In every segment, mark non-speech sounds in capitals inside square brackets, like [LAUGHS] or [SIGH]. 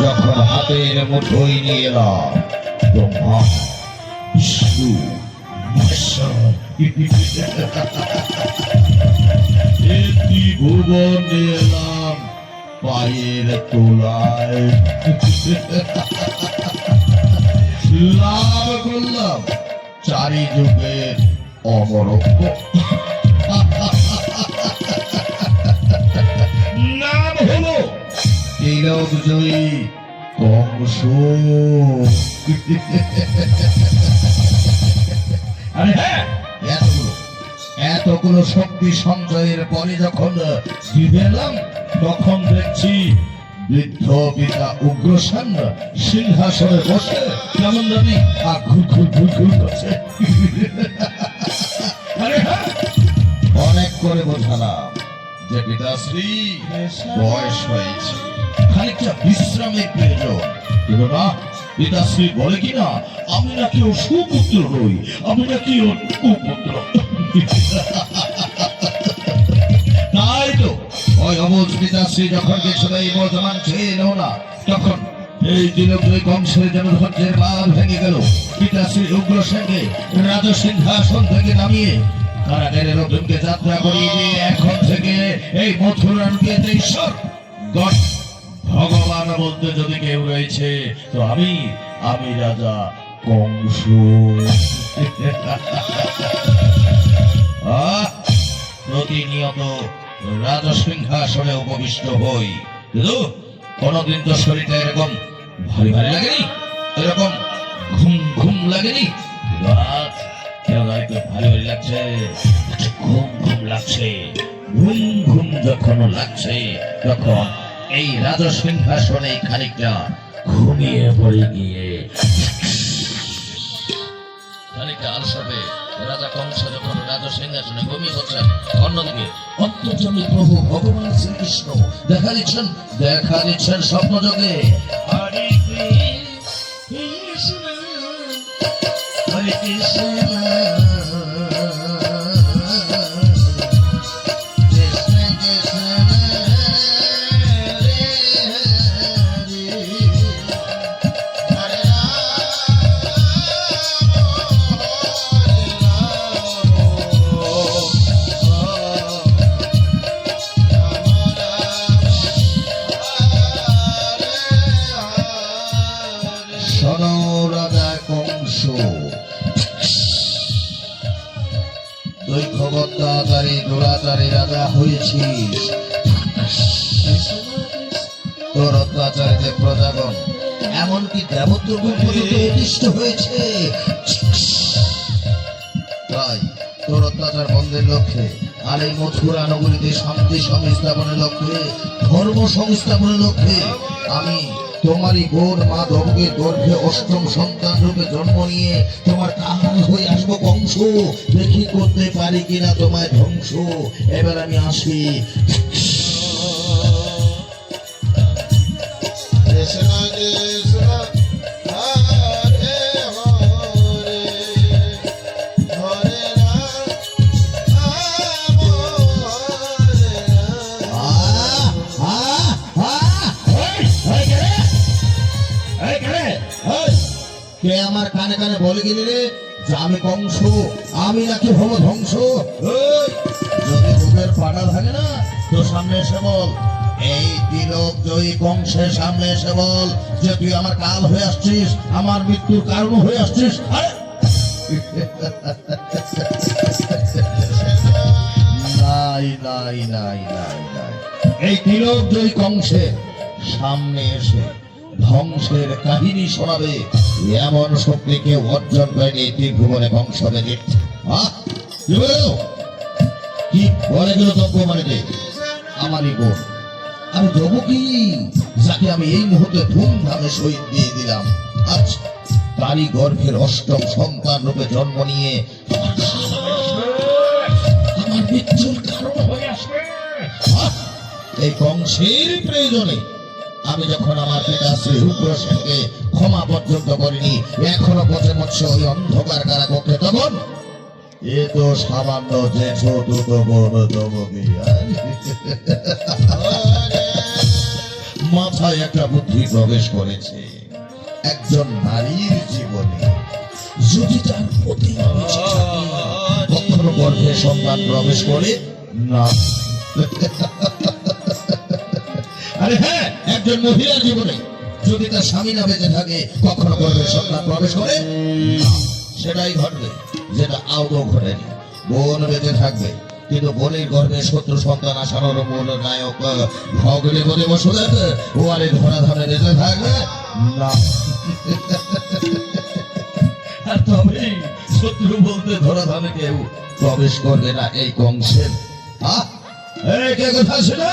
যখন হাতের মুঠোয় নিয়ে এলাম ব্রহ্মা বিষ্ণু পায়ের তোলায়। করলাম চারি যুগের তিলক জয়ী কংস আরে হ্যাঁ। এতগুলো এতগুলো শক্তি সঞ্চয়ের পরে যখন ফিরেলাম তখন দেখছি বৃদ্ধ পিতা উগ্রসেন সিংহাসনে বসে কেমন জানি ঘুর ঘুর ঘুর ঘুর করছে। [LAUGHS] হ্যাঁ। অনেক করে বোঝালাম যে পিতাশ্রী বয়স হয়েছে। খানিকটা বিশ্রামের প্রয়োজন না পিতাশ্রী বলে কিনা, আমি নাকি ওর সুপুত্র হই আমি নাকি ওর কুপুত্র। তাই তো, ওই অবুজ পিতাশ্রী যখন কিছু এই বর্তমান ছিল না, তখন এই দিনগ্রী বংশের যেন ধৈর্যের বাল ভেঙে গেল। পিতাশ্রী উগ্রসেনকে রাজ সিংহাসন থেকে নামিয়ে কারাগারের অর্জুনকে যাত্রা করিয়ে দিয়ে এখন থেকে এই বিয়েতে ঈশ্বর গড ভগবান বলতে যদি কেউ রয়েছে, তো আমি আমি রাজা কংস। প্রতিনিয়ত রাজা সিংহাসনে উপবিষ্ট হই। কিন্তু কোনদিন তো শরীরটা এরকম ভারী ভারী লাগেনি, এরকম ঘুম ঘুম লাগেনি। লাগছে? ঘুম ঘুম লাগছে। ঘুম ঘুম যখন লাগছে, তখন এই রাজা সিংহাসনে খানিকটা ঘুমিয়ে পড়ে গিয়ে। খানিকটা রাজা কংস যখন রাজা ঘুমিয়ে পড়ছেন, অন্যদিকে অন্তর্জমী প্রভু ভগবান শ্রীকৃষ্ণ দেখা দিচ্ছেন দেখা দিচ্ছেন স্বপ্ন যোগে হরে কৃষ্ণ হরে কৃষ্ণ। শোনো রাজা কংস। দৈক্ষবত্তাচারী দুরাচারী রাজা হয়েছিস। তোর অত্যাচারীতে প্রজাগণ, এমনকি দেবদ্রগুণ পর্যন্ত হয়েছে। তাই তোর অত্যাচার বন্ধের লক্ষ্যে, আর এই মথুরা নগরীতে শান্তি সংস্থাপনের লক্ষ্যে, ধর্ম সংস্থাপনের লক্ষ্যে আমি তোমারই গোর মা ধর্মে গর্ভে অষ্টম সন্তান রূপে জন্ম নিয়ে তোমার কাহার হয়ে আসব বংশ। দেখি করতে পারি কিনা তোমায় ধ্বংস। এবার আমি আসি। কৃষ্ণ কে আমার কানে কানে বলে গেলি রে? যে আমি কংস, আমি নাকি হব ধ্বংস? যদি বুকের পাটা থাকে না, তো সামনে এসে বল। এই তিলক জয়ী কংসের সামনে এসে বল যে তুই আমার কাল হয়ে আসছিস, আমার মৃত্যুর কারণ হয়ে আসছিস। এই তিলক জয়ী কংসের সামনে এসে ধ্বংসের কাহিনী শোনাবে। এমন শক্তিকে অর্জন করেনি ত্রিভুবনে বেদে কি বলে গেল তজ্ঞ মানে আমারই বোন। আমি দেবো কি? যাকে আমি এই মুহূর্তে ধুমধামে শহীদ দিয়ে দিলাম। আচ্ছা তারই গর্ভের অষ্টম সন্তান রূপে জন্ম নিয়ে আমার এই বংশের প্রয়োজনে আমি যখন আমার পিতা শ্রী উগ্রসেনকে ক্ষমা পর্যন্ত করিনি, এখনও পথে মৎস্য ওই অন্ধকার কারা কক্ষে তখন? এ তো সামান্য যে ছোট মাথায় একটা বুদ্ধি প্রবেশ করেছে। একজন নারীর জীবনে যদি তার প্রতি কখনো গর্ভে সন্তান প্রবেশ করে না। আরে হ্যাঁ একজন মহিলার জীবনে যদি তার স্বামী না বেঁচে থাকে, কখনো গর্ভে সন্তান প্রবেশ করে? সেটাই ঘটবে যেটা আদৌ ঘটেনি। বোন বেঁচে থাকবে, কিন্তু বোনের গর্ভে শত্রু সন্তান আসানোর মূল নায়ক ভগলে বলে বসুদেব, ও আরে ধরা ধরে বেঁচে থাকবে? না। আর তবে শত্রু বলতে ধরা ধানে কেউ প্রবেশ করবে না, এই কংসের। আহ কে কথা শুনে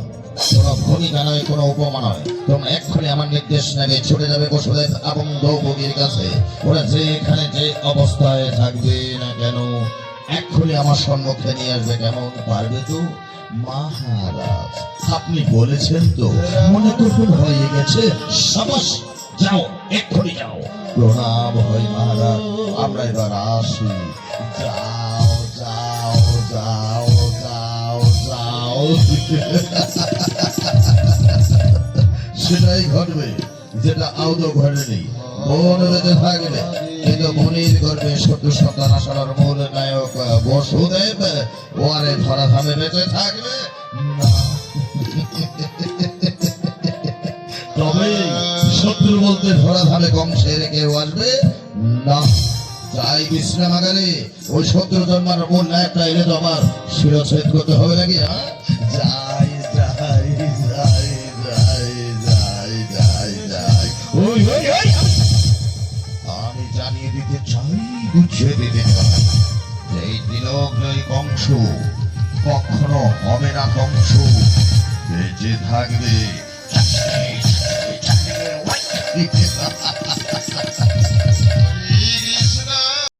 কোনো ভূমিকা নয়, কোনো উপমা নয়। তোমরা এক্ষুনি আমার নির্দেশ নেবে ছুটে যাবে বসুদেব এবং দ্রৌপদীর কাছে। ওরা যেখানে যে অবস্থায় থাকবে না কেন, এক্ষুনি আমার সম্মুখে নিয়ে আসবে কেমন পারবে তো? মহারাজ, আপনি বলেছেন তো, মনে করুন হয়ে গেছে। সাবাস, যাও, এক্ষুনি যাও। প্রণাম হয় মহারাজ, আমরা এবার আসি। যাও যাও যাও যাও যাও। সেটাই ঘটবে, যেটা আদৌ ঘটেনি। বোন বেঁচে থাকবে কিন্তু মনির গর্বে শত্রু সন্তান আসার মূল নায়ক, বসুদেব, ওয়ারে ধরা ধামে বেঁচে থাকবে। তবে শত্রু বলতে ধরা ধামে কংসের কেউ আসবে? না। যাই বিশ্রামাগারে ওই শত্রু জন্মার মূল নায়কটা এলে তো আমার শিরচ্ছেদ করতে হবে নাকি হ্যাঁ? বুঝিয়ে দিতে এই তিলক জয়ী কংস কখনো হবে না কংস বেঁচে থাকবে